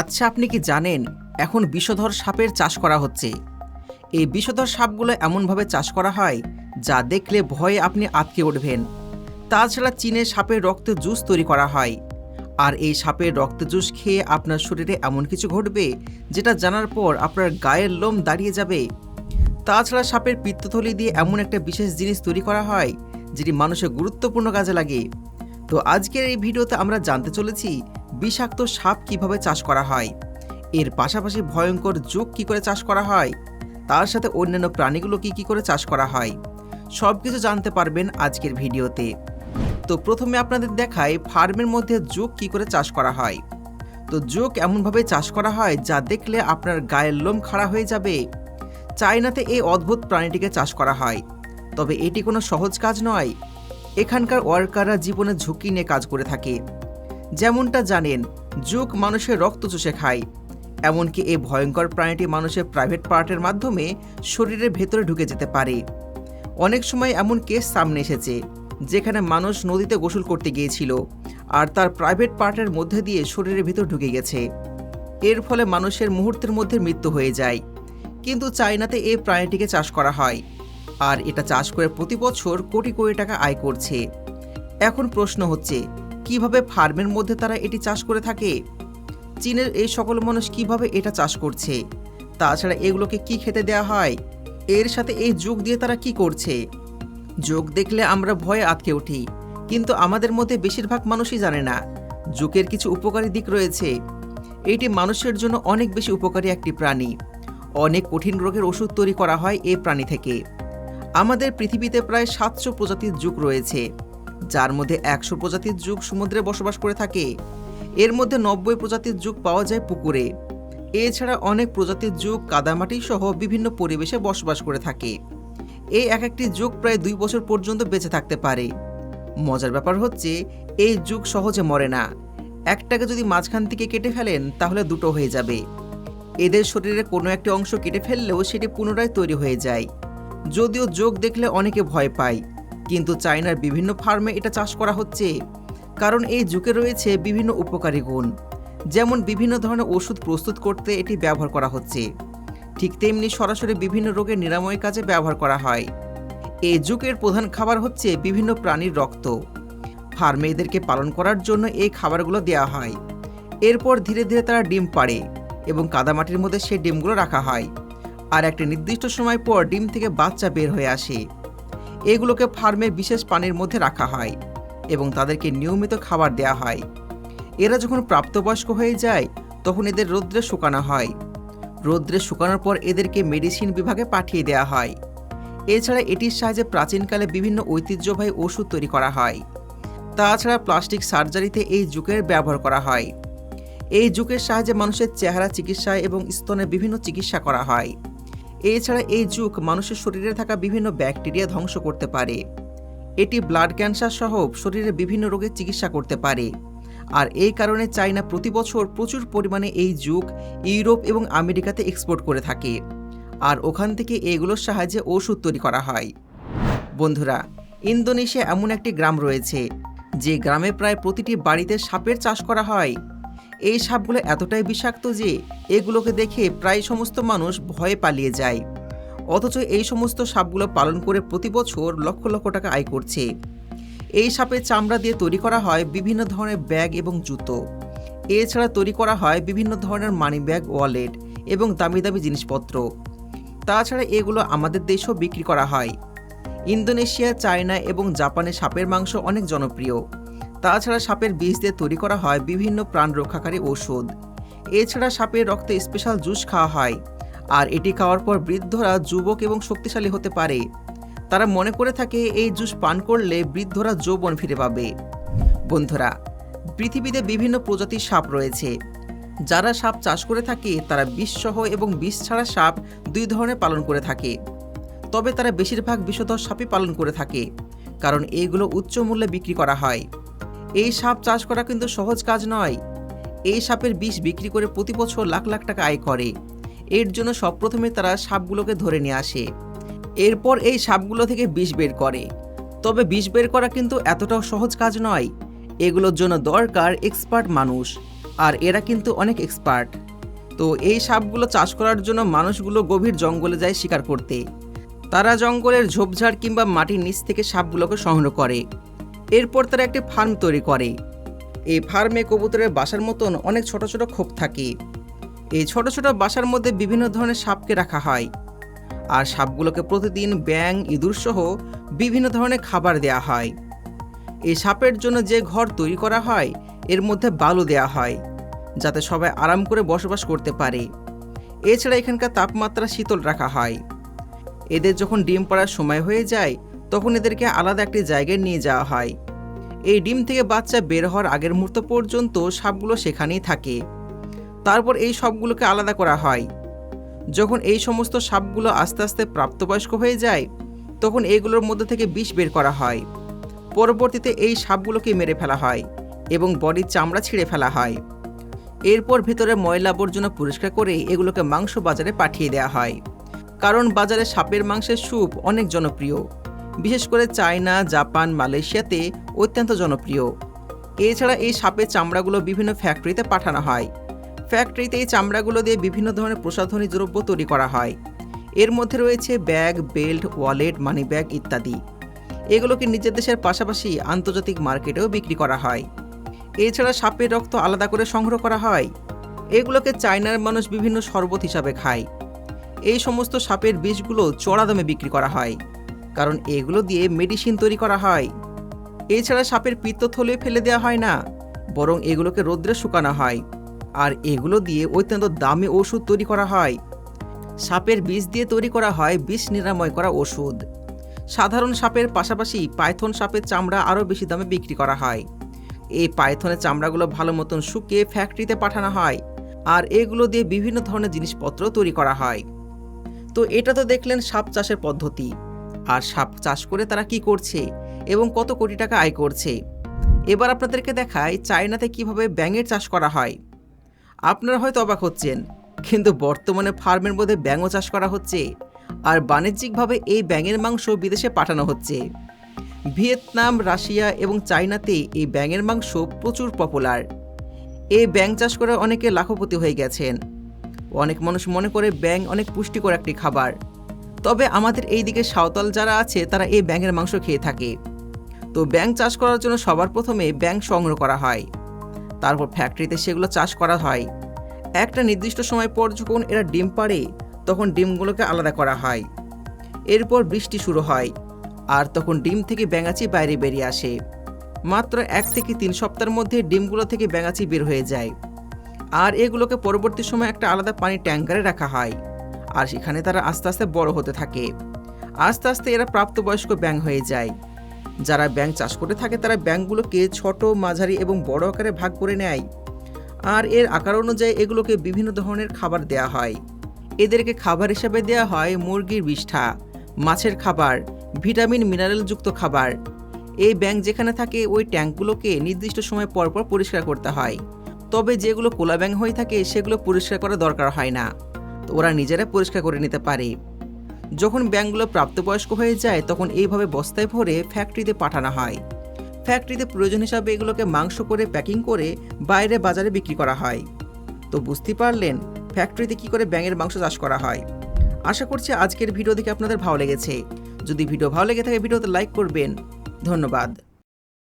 আচ্ছা আপনি কি জানেন, এখন বিষধর সাপের চাষ করা হচ্ছে। এই বিষধর সাপগুলো এমনভাবে চাষ করা হয়, যা দেখলে ভয়ে আপনি আটকে উঠবেন। তাছাড়া চীনে সাপের রক্ত জুস তৈরি করা হয়। আর এই সাপের রক্ত জুস খেয়ে আপনার শরীরে এমন কিছু ঘটবে, যেটা জানার পর আপনার গায়ের লোম দাঁড়িয়ে যাবে। তাছাড়া সাপের পিত্তথলি দিয়ে এমন একটা বিশেষ জিনিস তৈরি করা হয়, যেটি মানুষের গুরুত্বপূর্ণ কাজে লাগে। তো আজকের এই ভিডিওতে আমরা জানতে চলেছি বিষাক্ত সাপ কীভাবে চাষ করা হয়? এর পাশাপাশি ভয়ঙ্কর যোগ কি করে চাষ করা হয়? তার সাথে অন্যান্য প্রাণীগুলো কি কি করে চাষ করা হয়? সব কিছু জানতে পারবেন আজকের ভিডিওতে। তো প্রথমে আপনাদের দেখায় ফার্মের মধ্যে যোগ কি করে চাষ করা হয়। তো যোগ এমনভাবে চাষ করা হয় যা দেখলে আপনার গায়ের লোম খাড়া হয়ে যাবে। চায়নাতে এই অদ্ভুত প্রাণীটিকে চাষ করা হয়। তবে এটি কোনো সহজ কাজ নয়। এখানকার ওয়ার্কাররা জীবনের ঝুঁকি নিয়ে কাজ করে থাকে। যেমনটা জানেন, যুগ মানুষের রক্ত চুষে খায়। এমনকি এই ভয়ঙ্কর প্রাণীটি মানুষের প্রাইভেট পার্টের মাধ্যমে শরীরের ভেতরে ঢুকে যেতে পারে। অনেক সময় এমন কেস সামনে এসেছে, যেখানে মানুষ নদীতে গোসল করতে গিয়েছিল, আর তার প্রাইভেট পার্টের মধ্যে দিয়ে শরীরের ভিতর ঢুকে গেছে। এর ফলে মানুষের মুহূর্তের মধ্যে মৃত্যু হয়ে যায়। কিন্তু চায়নাতে এই প্রাণীটিকে চাষ করা হয়, আর এটা চাষ করে প্রতি বছর কোটি কোটি টাকা আয় করছে। এখন প্রশ্ন হচ্ছে কীভাবে ফার্মের মধ্যে তারা এটি চাষ করে থাকে? চীনের এই সকল মানুষ কীভাবে এটা চাষ করছে? তাছাড়া এগুলোকে কি খেতে দেওয়া হয়? এর সাথে এই যোগ দিয়ে তারা কি করছে? যোগ দেখলে আমরা ভয়ে আটকে উঠি, কিন্তু আমাদের মধ্যে বেশিরভাগ মানুষই জানে না। যোগের কিছু উপকারী দিক রয়েছে। এটি মানুষের জন্য অনেক বেশি উপকারী একটি প্রাণী। অনেক কঠিন রোগের ওষুধ তৈরি করা হয় এই প্রাণী থেকে। আমাদের পৃথিবীতে প্রায় সাতশো প্রজাতির যুগ রয়েছে। যার মধ্যে একশো প্রজাতির যুগ সমুদ্রে বসবাস করে থাকে। এর মধ্যে নব্বই প্রজাতির যুগ পাওয়া যায় পুকুরে। এছাড়া অনেক প্রজাতির যুগ কাদামাটি সহ বিভিন্ন পরিবেশে বসবাস করে থাকে। এই এক একটি যুগ প্রায় দুই বছর পর্যন্ত বেঁচে থাকতে পারে। মজার ব্যাপার হচ্ছে, এই যুগ সহজে মরে না। একটাকে যদি মাঝখান থেকে কেটে ফেলেন, তাহলে দুটো হয়ে যাবে। এদের শরীরের কোনো একটি অংশ কেটে ফেললেও সেটি পুনরায় তৈরি হয়ে যায়। যদিও যোগ দেখলে অনেকে ভয় পায় কিন্তু চায়নার বিভিন্ন ফার্মে এটা চাষ করা হচ্ছে। কারণ এই যুগে রয়েছে বিভিন্ন উপকারী গুণ। যেমন বিভিন্ন ধরনের ওষুধ প্রস্তুত করতে এটি ব্যবহার করা হচ্ছে। ঠিক তেমনি সরাসরি বিভিন্ন রোগের নিরাময় কাজে ব্যবহার করা হয়। এই যুগের প্রধান খাবার হচ্ছে বিভিন্ন প্রাণীর রক্ত। ফার্মে এদেরকে পালন করার জন্য এই খাবারগুলো দেওয়া হয়। এরপর ধীরে ধীরে তারা ডিম পাড়ে এবং কাদামাটির মধ্যে সেই ডিমগুলো রাখা হয়। আর একটা নির্দিষ্ট সময় পর ডিম থেকে বাচ্চা বের হয়ে আসে। এগুলোকে ফার্মে বিশেষ পানির মধ্যে রাখা হয় এবং তাদেরকে নিয়মিত খাবার দেওয়া হয়। এরা যখন প্রাপ্তবয়স্ক হয়ে যায়, তখন এদের রৌদ্রে শুকানো হয়। রৌদ্রে শুকানোর পর এদেরকে মেডিসিন বিভাগে পাঠিয়ে দেওয়া হয়। এছাড়া এটির সাহায্যে প্রাচীনকালে বিভিন্ন ঐতিহ্যবাহী ওষুধ তৈরি করা হয়। তাছাড়া প্লাস্টিক সার্জারিতে এই যুগের ব্যবহার করা হয়। এই যুগের সাহায্যে মানুষের চেহারা চিকিৎসায় এবং স্তনের বিভিন্ন চিকিৎসা করা হয়। এছাড়া এই যুগ মানুষের শরীরে থাকা বিভিন্ন ব্যাকটেরিয়া ধ্বংস করতে পারে। এটি ব্লাড ক্যান্সার সহ শরীরে বিভিন্ন রোগের চিকিৎসা করতে পারে। আর এই কারণে চায়না প্রতি বছর প্রচুর পরিমাণে এই যুগ ইউরোপ এবং আমেরিকাতে এক্সপোর্ট করে থাকে। আর ওখান থেকে এগুলোর সাহায্যে ওষুধ তৈরি করা হয়। বন্ধুরা, ইন্দোনেশিয়া এমন একটি গ্রাম রয়েছে, যে গ্রামে প্রায় প্রতিটি বাড়িতে সাপের চাষ করা হয়। এই সাপগুলো এতটাই বিষাক্ত যে এগুলোকে দেখে প্রায় সমস্ত মানুষ ভয়ে পালিয়ে যায়। অথচ এই সমস্ত সাপগুলো পালন করে প্রতি বছর লক্ষ লক্ষ টাকা আয় করছে। এই সাপের চামড়া দিয়ে তৈরি করা হয় বিভিন্ন ধরনের ব্যাগ এবং জুতো। এছাড়া তৈরি করা হয় বিভিন্ন ধরনের মানি ব্যাগ, ওয়ালেট এবং দামি দামি জিনিসপত্র। তাছাড়া এগুলো আমাদের দেশেও বিক্রি করা হয়। ইন্দোনেশিয়া, চায়না এবং জাপানে সাপের মাংস অনেক জনপ্রিয়। তাছাড়া সাপের বিষ দিয়ে তৈরি করা হয় বিভিন্ন প্রাণ রক্ষাকারী ঔষধ। এছাড়া সাপের রক্তে স্পেশাল জুস খাওয়া হয়। আর এটি খাওয়ার পর বৃদ্ধরা যুবক এবং শক্তিশালী হতে পারে। তারা মনে করে থাকে এই জুস পান করলে বৃদ্ধরা যৌবন ফিরে পাবে। বন্ধুরা, পৃথিবীতে বিভিন্ন প্রজাতির সাপ রয়েছে। যারা সাপ চাষ করে থাকে, তারা বিষসহ এবং বিষ ছাড়া সাপ দুই ধরনের পালন করে থাকে। তবে তারা বেশিরভাগ বিষধর সাপই পালন করে থাকে। কারণ এইগুলো উচ্চ মূল্যে বিক্রি করা হয়। এই সাপ চাষ করা কিন্তু সহজ কাজ নয়। এই সাপের বিষ বিক্রি করে প্রতি বছর লাখ লাখ টাকা আয় করে। এর জন্য সব প্রথমে তারা সাপগুলোকে ধরে নিয়ে আসে। এরপর এই সাপগুলো থেকে বিষ বের করে। তবে বিষ বের করা কিন্তু এতটাও সহজ কাজ নয়। এগুলোর জন্য দরকার এক্সপার্ট মানুষ, আর এরা কিন্তু অনেক এক্সপার্ট। তো এই সাপগুলো চাষ করার জন্য মানুষগুলো গভীর জঙ্গলে যায় শিকার করতে। তারা জঙ্গলের ঝোপঝাড় কিংবা মাটির নিচ থেকে সাপগুলোকে সংগ্রহ করে। এরপর তারা একটি ফার্ম তৈরি করে। এই ফার্মে কবুতরের বাসার মতন অনেক ছোট ছোট খোপ থাকে। এই ছোট ছোট বাসার মধ্যে বিভিন্ন ধরনের সাপকে রাখা হয়। আর সাপগুলোকে প্রতিদিন ব্যাং ইঁদুর সহ বিভিন্ন ধরনের খাবার দেয়া হয়। এই সাপের জন্য যে ঘর তৈরি করা হয়, এর মধ্যে বালু দেয়া হয়, যাতে সবাই আরাম করে বসবাস করতে পারে। এছাড়া এখানকার তাপমাত্রা শীতল রাখা হয়। এদের যখন ডিম পাড়ার সময় হয়ে যায় তখন এদেরকে আলাদা একটি জায়গায় নিয়ে যাওয়া হয়। এই ডিম থেকে বাচ্চা বের হওয়ার আগের মুহূর্ত পর্যন্ত সাপগুলো সেখানেই থাকে। তারপর এই সবগুলোকে আলাদা করা হয়। যখন এই সমস্ত সাপগুলো আস্তে আস্তে প্রাপ্তবয়স্ক হয়ে যায়, তখন এগুলোর মধ্যে থেকে বিষ বের করা হয়। পরবর্তীতে এই সাপগুলোকে মেরে ফেলা হয় এবং বডির চামড়া ছিঁড়ে ফেলা হয়। এরপর ভেতরে ময়লা আবর্জনা পরিষ্কার করে এগুলোকে মাংস বাজারে পাঠিয়ে দেওয়া হয়। কারণ বাজারে সাপের মাংসের স্যুপ অনেক জনপ্রিয়। বিশেষ করে চায়না, জাপান, মালয়েশিয়াতে অত্যন্ত জনপ্রিয়। এছাড়া এই সাপের চামড়াগুলো বিভিন্ন ফ্যাক্টরিতে পাঠানো হয়। ফ্যাক্টরিতে এই চামড়াগুলো দিয়ে বিভিন্ন ধরনের প্রসাধনী দ্রব্য তৈরি করা হয়। এর মধ্যে রয়েছে bag, belt, wallet money bag ইত্যাদি। এগুলোকে নিজের দেশের পাশাপাশি আন্তর্জাতিক মার্কেটেও বিক্রি করা হয়। এছাড়া সাপের রক্ত আলাদা করে সংগ্রহ করা হয়। এগুলোকে চায়নার মানুষ বিভিন্ন শরবত হিসাবে খায়। এই সমস্ত সাপের বিষগুলো চড়া দামে বিক্রি করা হয়। কারণ এগুলো দিয়ে মেডিসিন তৈরি করা হয়। এছাড়া সাপের পিত্তথলে ফেলে দেওয়া হয় না, বরং এগুলোকে রোদ্রে শুকানো হয়। আর এগুলো দিয়ে অত্যন্ত দামি ওষুধ তৈরি করা হয়। সাপের বিষ দিয়ে তৈরি করা হয় বিষ নিরাময় করা ওষুধ। সাধারণ সাপের পাশাপাশি পাইথন সাপের চামড়া আরও বেশি দামে বিক্রি করা হয়। এই পাইথনের চামড়াগুলো ভালো মতন শুকিয়ে ফ্যাক্টরিতে পাঠানো হয়, আর এগুলো দিয়ে বিভিন্ন ধরনের জিনিসপত্র তৈরি করা হয়। তো এটা তো দেখলেন সাপ চাষের পদ্ধতি। আর সাপ চাষ করে তারা কি করছে এবং কত কোটি টাকা আয় করছে? এবার আপনাদেরকে দেখায় চায়নাতে কীভাবে ব্যাঙের চাষ করা হয়। আপনারা হয়তো অবাক হচ্ছেন, কিন্তু বর্তমানে ফার্মের মধ্যে ব্যাঙও চাষ করা হচ্ছে আর বাণিজ্যিকভাবে এই ব্যাঙের মাংস বিদেশে পাঠানো হচ্ছে। ভিয়েতনাম, রাশিয়া এবং চায়নাতে এই ব্যাঙের মাংস প্রচুর পপুলার। এই ব্যাঙ চাষ করে অনেকে লাখপতি হয়ে গেছেন। অনেক মানুষ মনে করে ব্যাঙ অনেক পুষ্টিকর একটি খাবার। তবে আমাদের এই দিকে সাঁওতাল যারা আছে, তারা এই ব্যাঙের মাংস খেয়ে থাকে। তো ব্যাঙ চাষ করার জন্য সবার প্রথমে ব্যাঙ সংগ্রহ করা হয়। তারপর ফ্যাক্টরিতে সেগুলো চাষ করা হয়। একটা নির্দিষ্ট সময় পর যখন এরা ডিম পাড়ে, তখন ডিমগুলোকে আলাদা করা হয়। এরপর বৃষ্টি শুরু হয়, আর তখন ডিম থেকে ব্যাঙাচি বাইরে বেরিয়ে আসে। মাত্র এক থেকে তিন সপ্তাহের মধ্যে ডিমগুলো থেকে ব্যাঙাচি বের হয়ে যায়। আর এগুলোকে পরবর্তী সময় একটা আলাদা পানি ট্যাঙ্কারে রাখা হয়। আর সেখানে তারা আস্তে আস্তে বড় হতে থাকে। আস্তে আস্তে এরা প্রাপ্তবয়স্ক ব্যাঙ হয়ে যায়। যারা ব্যাঙ চাষ করে থাকে, তারা ব্যাঙগুলোকে ছোট, মাঝারি এবং বড় আকারে ভাগ করে নেয়। আর এর আকার অনুযায়ী এগুলোকে বিভিন্ন ধরনের খাবার দেয়া হয়। এদেরকে খাবার হিসাবে দেয়া হয় মুরগির বিষ্ঠা, মাছের খাবার, ভিটামিন মিনারেলযুক্ত খাবার। এই ব্যাঙ যেখানে থাকে, ওই ট্যাঙ্কগুলোকে নির্দিষ্ট সময় পর পর পরিষ্কার করতে হয়। তবে যেগুলো কোলা ব্যাঙ হয়ে থাকে, সেগুলো পরিষ্কার করা দরকার হয় না। তো ওরা নিজেরা পরিষ্কার করে নিতে পারে। যখন ব্যাঙগুলো প্রাপ্তবয়স্ক হয়ে যায়, তখন এইভাবে বস্তায় ভরে ফ্যাক্টরিতে পাঠানো হয়। ফ্যাক্টরিতে প্রয়োজন হিসাবে এগুলোকে মাংস করে, প্যাকিং করে বাইরে বাজারে বিক্রি করা হয়। তো বুঝতে পারলেন ফ্যাক্টরিতে কি করে ব্যাঙের মাংস চাষ করা হয়। আশা করছি আজকের ভিডিও দেখে আপনাদের ভালো লেগেছে। যদি ভিডিও ভালো লেগে থাকে, ভিডিওতে লাইক করবেন। ধন্যবাদ।